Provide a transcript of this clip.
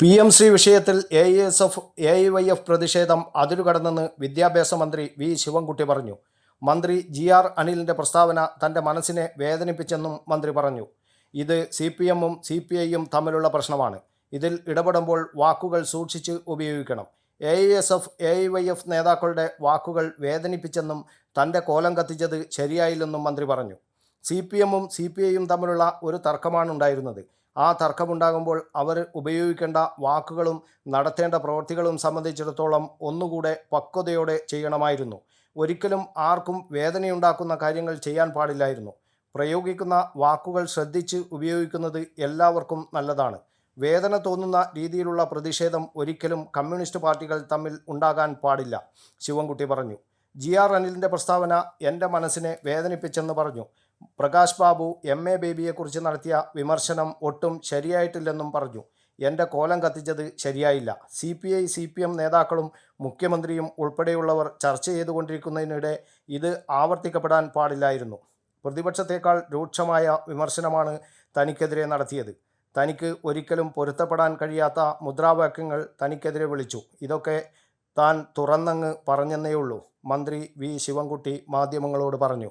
P M C വിഷയത്തിൽ A S F A Y F പ്രതിഷേധം അതിരുകടന്നെന്ന് വിദ്യാഭ്യാസ മന്ത്രി വി ശിവൻകുട്ടി പറഞ്ഞു. മന്ത്രി ജി ആർ അനിലിന്റെ പ്രസ്താവന തന്റെ മനസ്സിനെ വേദനിപ്പിച്ചെന്നും മന്ത്രി പറഞ്ഞു. ഇത് സി പി എമ്മും സി പി ഐയും തമ്മിലുള്ള പ്രശ്നമാണ്. ഇതിൽ ഇടപെടുമ്പോൾ വാക്കുകൾ സൂക്ഷിച്ച് ഉപയോഗിക്കണം. A S F A Y F നേതാക്കളുടെ വാക്കുകൾ വേദനിപ്പിച്ചെന്നും തന്റെ കോലം കത്തിച്ചത് ശരിയായില്ലെന്നും മന്ത്രി പറഞ്ഞു. സി പി എമ്മും സി പി ഐയും തമ്മിലുള്ള ഒരു തർക്കമാണ് ഉണ്ടായിരുന്നത് ആ തർക്കമുണ്ടാകുമ്പോൾ അവർ ഉപയോഗിക്കേണ്ട വാക്കുകളും നടത്തേണ്ട പ്രവൃത്തികളും സംബന്ധിച്ചിടത്തോളം ഒന്നുകൂടെ പക്വതയോടെ ചെയ്യണമായിരുന്നു. ഒരിക്കലും ആർക്കും വേദനയുണ്ടാക്കുന്ന കാര്യങ്ങൾ ചെയ്യാൻ പാടില്ലായിരുന്നു. പ്രയോഗിക്കുന്ന വാക്കുകൾ ശ്രദ്ധിച്ച് ഉപയോഗിക്കുന്നത് എല്ലാവർക്കും നല്ലതാണ്. വേദന തോന്നുന്ന രീതിയിലുള്ള പ്രതിഷേധം ഒരിക്കലും കമ്മ്യൂണിസ്റ്റ് പാർട്ടികൾ തമ്മിൽ ഉണ്ടാകാൻ പാടില്ല ശിവൻകുട്ടി പറഞ്ഞു. ജി ആർ അനിലിന്റെ പ്രസ്താവന എന്റെ മനസ്സിനെ വേദനിപ്പിച്ചെന്ന് പറഞ്ഞു. പ്രകാശ് ബാബു എം എ ബേബിയെക്കുറിച്ച് നടത്തിയ വിമർശനം ഒട്ടും ശരിയായിട്ടില്ലെന്നും പറഞ്ഞു. എന്റെ കോലം കത്തിച്ചത് ശരിയായില്ല. C P I C P M നേതാക്കളും മുഖ്യമന്ത്രിയും ഉൾപ്പെടെയുള്ളവർ ചർച്ച ചെയ്തുകൊണ്ടിരിക്കുന്നതിനിടെ ഇത് ആവർത്തിക്കപ്പെടാൻ പാടില്ലായിരുന്നു. പ്രതിപക്ഷത്തേക്കാൾ രൂക്ഷമായ വിമർശനമാണ് തനിക്കെതിരെ നടത്തിയത്. തനിക്ക് ഒരിക്കലും പൊരുത്തപ്പെടാൻ കഴിയാത്ത മുദ്രാവാക്യങ്ങൾ തനിക്കെതിരെ വിളിച്ചു. ഇതൊക്കെ താൻ തുറന്നങ്ങ് പറഞ്ഞെന്നേയുള്ളൂ മന്ത്രി വി. ശിവൻകുട്ടി മാധ്യമങ്ങളോട് പറഞ്ഞു.